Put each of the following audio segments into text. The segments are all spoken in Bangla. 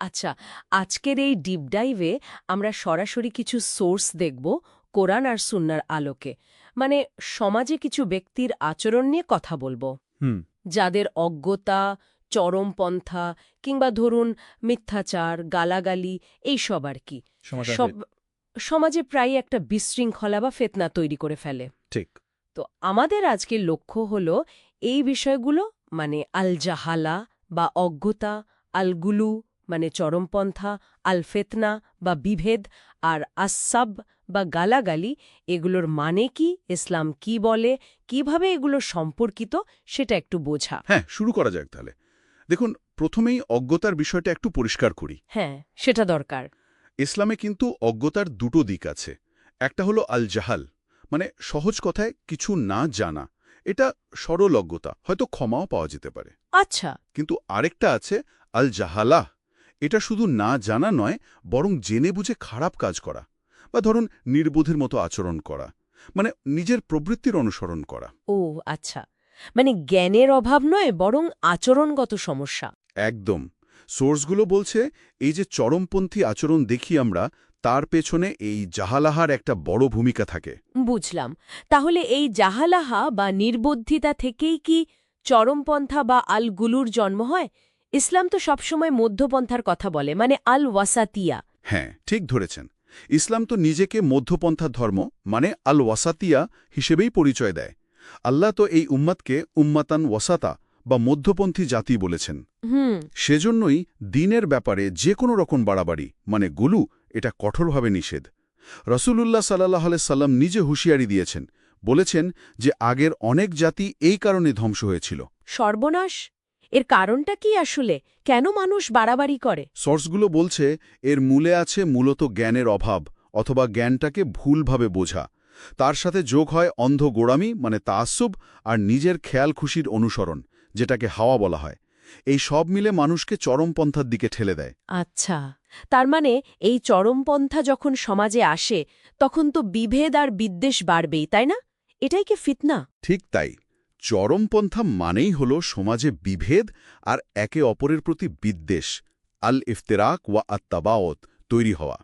আচ্ছা আজকের এই ডিপ ডাইভে আমরা সরাসরি কিছু সোর্স দেখব কোরআন আর সুন্নার আলোকে। মানে সমাজে কিছু ব্যক্তির আচরণ নিয়ে কথা বলব। হুম। যাদের অজ্ঞতা চরমপন্থা কিংবা ধরুন মিথ্যাচার গালাগালি এইসব আর কি। সব সমাজে প্রায় একটা বিশৃঙ্খলা বা ফেতনা তৈরি করে ফেলে। ঠিক। তো আমাদের আজকের লক্ষ্য হল এই বিষয়গুলো মানে আল জাহালা বা অজ্ঞতা আল গুলু মানে চরমপন্থা আল ফেতনা বা বিভেদ আর আসাব বা গালাগালি এগুলোর মানে কি ইসলাম কি বলে কীভাবে এগুলো সম্পর্কিত সেটা একটু বোঝা। হ্যাঁ শুরু করা যাক তাহলে। দেখুন প্রথমেই অজ্ঞতার বিষয়টা একটু পরিষ্কার করি। হ্যাঁ সেটা দরকার। ইসলামে কিন্তু অজ্ঞতার দুটো দিক আছে। একটা হলো আল জাহাল মানে সহজ কথায় কিছু না জানা। এটা সরল অজ্ঞতা হয়তো ক্ষমাও পাওয়া যেতে পারে। আচ্ছা। কিন্তু আরেকটা আছে আল জাহালাহ এটা শুধু না জানা নয় বরং জেনে বুঝে খারাপ কাজ করা বা ধরুন নির্বোধের মতো আচরণ করা মানে নিজের প্রবৃত্তির অনুসরণ করা। ও আচ্ছা। মানে জ্ঞানের অভাব নয় বরং আচরণগত সমস্যা। একদম। সোর্সগুলো বলছে এই যে চরমপন্থী আচরণ দেখি আমরা তার পেছনে এই জাহালাহার একটা বড় ভূমিকা থাকে। বুঝলাম। তাহলে এই জাহালাহা বা নির্বুদ্ধিতা থেকেই কি চরমপন্থা বা আল গুলুর জন্ম হয়? ইসলাম তো সবসময় মধ্যপন্থার কথা বলে মানে আল ওয়াসাতিয়া হ্যাঁ ঠিক ধরেছেন। ইসলাম তো নিজেকে মধ্যপন্থা ধর্ম মানে আল ওয়াসাতিয়া হিসেবেই পরিচয় দেয়। আল্লাহ তো এই উম্মাতকে উম্মাতান ওয়াসাতা বা মধ্যপন্থী জাতি বলেছেন। হুম। সেজন্যই দিনের ব্যাপারে যে কোনো রকম বাড়াবাড়ি মানে গুলু এটা কঠোরভাবে নিষেধ। রসুলুল্লাহ সাল্লাহ সাল্লাম নিজে হুঁশিয়ারি দিয়েছেন বলেছেন যে আগের অনেক জাতি এই কারণে ধ্বংস হয়েছিল। সর্বনাশ? এর কারণটা কি আসলে? কেন মানুষ বাড়াবাড়ি করে? সোর্সগুলো বলছে এর মূলে আছে মূলত জ্ঞানের অভাব অথবা জ্ঞানটাকে ভুলভাবে বোঝা। তার সাথে যোগ হয় অন্ধ গোড়ামি মানে তাসুব আর নিজের খেয়াল খুশির অনুসরণ যেটাকে হাওয়া বলা হয়। এই সব মিলে মানুষকে চরমপন্থার দিকে ঠেলে দেয়। আচ্ছা তার মানে এই চরমপন্থা যখন সমাজে আসে তখন তো বিভেদ আর বিদ্বেষ বাড়বেই তাই না? এটাই কি ফিতনা? ঠিক তাই। চরমপন্থা মানেই হল সমাজে বিভেদ আর একে অপরের প্রতি বিদ্বেষ আল ইফতেরাক ওয়া আত্মাবাওত তৈরি হওয়া।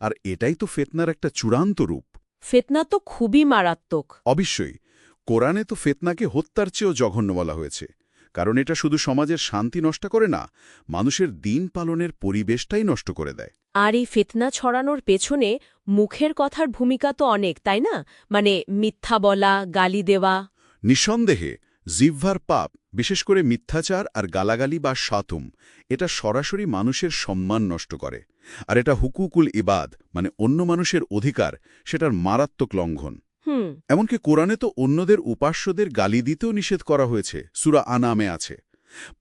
আর এটাই তো ফেতনার একটা চূড়ান্ত রূপ। ফেতনা তো খুবই মারাত্মক। অবশ্যই কোরআনে তো ফেতনাকে হত্যার চেয়েও জঘন্য বলা হয়েছে। কারণ এটা শুধু সমাজের শান্তি নষ্ট করে না মানুষের দিন পালনের পরিবেশটাই নষ্ট করে দেয়। আর এই ফিতনা ছড়ানোর পেছনে মুখের কথার ভূমিকা তো অনেক তাই না? মানে মিথ্যা বলা গালি দেওয়া। নিঃসন্দেহে জিহ্বার পাপ বিশেষ করে মিথ্যাচার আর গালাগালি বা সাতুম এটা সরাসরি মানুষের সম্মান নষ্ট করে। আর এটা হুকুকুল ইবাদ মানে অন্য মানুষের অধিকার সেটার মারাত্মক লঙ্ঘন। এমনকি কোরআনে তো অন্যদের উপাস্যদের গালি দিতেও নিষেধ করা হয়েছে সুরা আনামে আছে।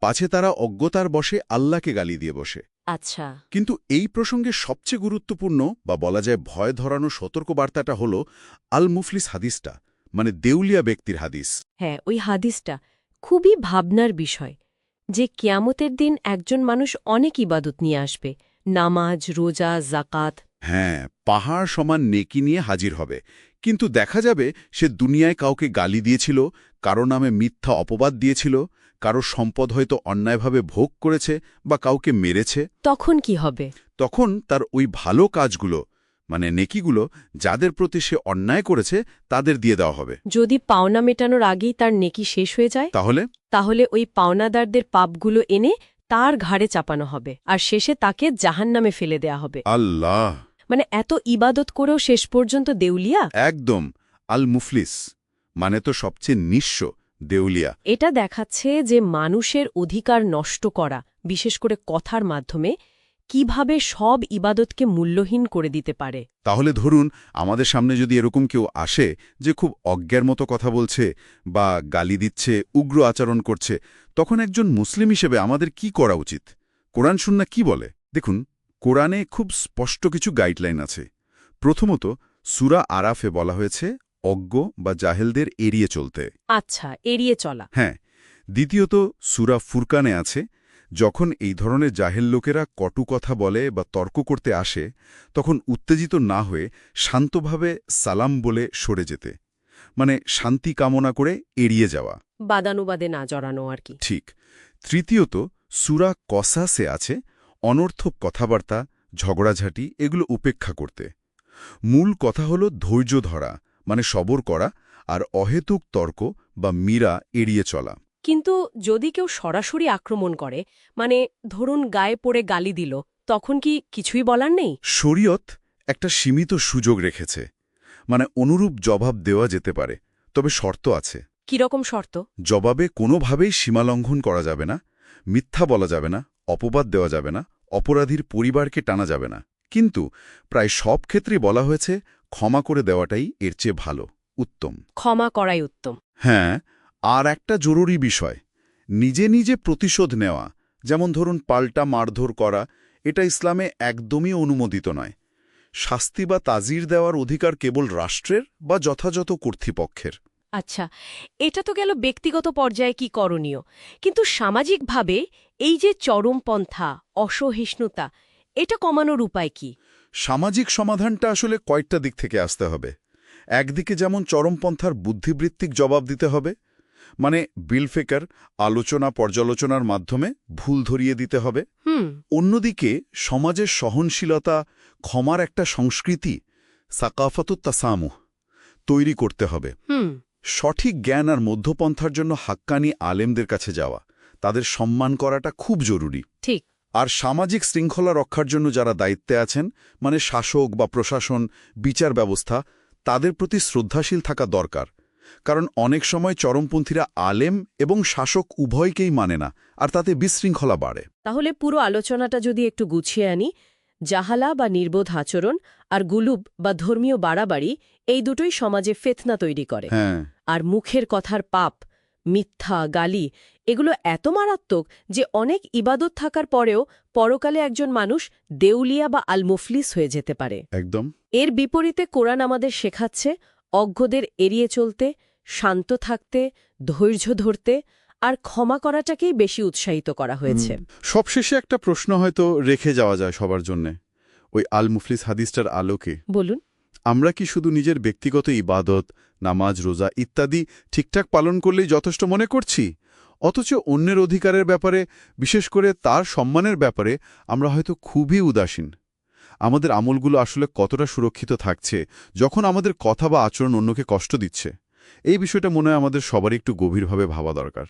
পাছে তারা অজ্ঞতার বসে আল্লাহকে গালি দিয়ে বসে। আচ্ছা। কিন্তু এই প্রসঙ্গে সবচেয়ে গুরুত্বপূর্ণ বা বলা যায় ভয় ধরানো সতর্কবার্তাটা হল আল মুফলিস হাদিসটা মানে দেউলিয়া ব্যক্তির হাদিস। হ্যাঁ ওই হাদিসটা খুবই ভাবনার বিষয় যে কিয়ামতের দিন একজন মানুষ অনেক ইবাদত নিয়ে আসবে নামাজ রোজা জাকাত হ্যাঁ পাহাড় সমান নেকি নিয়ে হাজির হবে। কিন্তু দেখা যাবে সে দুনিয়ায় কাউকে গালি দিয়েছিল কারও নামে মিথ্যা অপবাদ দিয়েছিল কারও সম্পদ হয়তো অন্যায়ভাবে ভোগ করেছে বা কাউকে মেরেছে। তখন কি হবে? তখন তার ওই ভালো কাজগুলো মানে নেকিগুলো যাদের প্রতি সে অন্যায় করেছে তাদের দিয়ে দেওয়া হবে। যদি পাওনা মেটানোর আগেই তার নেকি শেষ হয়ে যায় তাহলে? তাহলে ওই পাওনাদারদের পাপগুলো এনে তার ঘাড়ে চাপানো হবে আর শেষে তাকে জাহান্নামে ফেলে দেয়া হবে। আল্লাহ! মানে এত ইবাদত করেও শেষ পর্যন্ত দেউলিয়া? একদম। আল মুফলিস মানে তো সবচেয়ে নিঃস্ব দেউলিয়া। এটা দেখাচ্ছে যে মানুষের অধিকার নষ্ট করা বিশেষ করে কথার মাধ্যমে কীভাবে সব ইবাদতকে মূল্যহীন করে দিতে পারে? তাহলে ধরুন আমাদের সামনে যদি এরকম কেউ আসে যে খুব অজ্ঞার মতো কথা বলছে বা গালি দিচ্ছে উগ্র আচরণ করছে তখন একজন মুসলিম হিসেবে আমাদের কি করা উচিত? কোরআন শুননা কি বলে? দেখুন কোরআনে খুব স্পষ্ট কিছু গাইডলাইন আছে। প্রথমত সুরা আরাফে বলা হয়েছে অজ্ঞ বা জাহেলদের এড়িয়ে চলতে। আচ্ছা এড়িয়ে চলা। হ্যাঁ। দ্বিতীয়ত সুরা ফুরকানে আছে যখন এই ধরনের জাহেল লোকেরা কটু কথা বলে বা তর্ক করতে আসে তখন উত্তেজিত না হয়ে শান্তভাবে সালাম বলে সরে যেতে। মানে শান্তি কামনা করে এড়িয়ে যাওয়া। বাদানুবাদে না জড়ানো আর কি। ঠিক। তৃতীয়ত সুরা কসাসে আছে অনর্থক কথাবার্তা ঝগড়াঝাটি এগুলো উপেক্ষা করতে। মূল কথা হলো ধৈর্য ধরা মানে সবর করা আর অহেতুক তর্ক বা মীরা এড়িয়ে চলা। কিন্তু যদি কেউ সরাসরি আক্রমণ করে মানে ধরুন গায়ে পড়ে গালি দিল তখন কি কিছুই বলার নেই? শরীয়ত একটা সীমিত সুযোগ রেখেছে মানে অনুরূপ জবাব দেওয়া যেতে পারে তবে শর্ত আছে। কীরকম শর্ত? জবাবে কোনোভাবেই সীমালঙ্ঘন করা যাবে না মিথ্যা বলা যাবে না অপবাদ দেওয়া যাবে না অপরাধীর পরিবারকে টানা যাবে না। কিন্তু প্রায় সব ক্ষেত্রেই বলা হয়েছে ক্ষমা করে দেওয়াটাই এর চেয়ে ভালো উত্তম। ক্ষমা করাই উত্তম। হ্যাঁ আর একটা জরুরি বিষয় নিজে নিজে প্রতিশোধ নেওয়া যেমন ধরুন পাল্টা মারধর করা এটা ইসলামে একদমই অনুমোদিত নয়। শাস্তি বা তাজির দেওয়ার অধিকার কেবল রাষ্ট্রের বা যথাযথ কর্তৃপক্ষের। আচ্ছা এটা তো গেল ব্যক্তিগত পর্যায়ে কি করণীয়? কিন্তু সামাজিকভাবে এই যে চরমপন্থা অসহিষ্ণুতা এটা কমানোর উপায় কি? সামাজিক সমাধানটা আসলে কয়েকটা দিক থেকে আসতে হবে। একদিকে যেমন চরমপন্থার বুদ্ধিবৃত্তিক জবাব দিতে হবে মানে বিলফেকার আলোচনা পর্যালোচনার মাধ্যমে ভুল ধরিয়ে দিতে হবে। অন্যদিকে সমাজের সহনশীলতা ক্ষমার একটা সংস্কৃতি সাকাফাতুত তাসামুহ তৈরি করতে হবে। সঠিক জ্ঞান আর মধ্যপন্থার জন্য হাক্কানি আলেমদের কাছে যাওয়া তাদের সম্মান করাটা খুব জরুরি। ঠিক। আর সামাজিক শৃঙ্খলা রক্ষার জন্য যারা দায়িত্বে আছেন মানে শাসক বা প্রশাসন বিচার ব্যবস্থা তাদের প্রতি শ্রদ্ধাশীল থাকা দরকার। কারণ অনেক সময় চরমপন্থীরা আলেম এবং শাসক উভয়কেই মানে না আর তাতে বিশৃঙ্খলা বাড়ে। তাহলে পুরো আলোচনাটা যদি একটু গুছিয়ে আনি জাহালা বা নির্বোধ আচরণ আর গুলুব বা ধর্মীয় বাড়াবাড়ি এই দুটোই সমাজে ফেতনা তৈরি করে। হ্যাঁ। আর মুখের কথার পাপ মিথ্যা গালি এগুলো এত মারাত্মক যে অনেক ইবাদত থাকার পরেও পরকালে একজন মানুষ দেউলিয়া বা আলমুফলিস হয়ে যেতে পারে। একদম। এর বিপরীতে কোরআন আমাদের শেখাচ্ছে অজ্ঞদের এড়িয়ে চলতে শান্ত থাকতে ধৈর্য ধরতে আর ক্ষমা করাটাকেই বেশি উৎসাহিত করা হয়েছে। সবশেষে একটা প্রশ্ন হয়তো রেখে যাওয়া যায় সবার জন্যে। ওই আল মুফলিস হাদিসটার আলোকে। বলুন। আমরা কি শুধু নিজের ব্যক্তিগত ইবাদত নামাজ রোজা ইত্যাদি ঠিকঠাক পালন করলেই যথেষ্ট মনে করছি? অথচ অন্যের অধিকারের ব্যাপারে বিশেষ করে তার সম্মানের ব্যাপারে আমরা হয়তো খুবই উদাসীন। আমাদের আমলগুলো আসলে কতটা সুরক্ষিত থাকছে, যখন আমাদের কথা বা আচরণ অন্যকে কষ্ট দিচ্ছে। এই বিষয়টা মনে হয় আমাদের সবারই একটু গভীরভাবে ভাবা দরকার।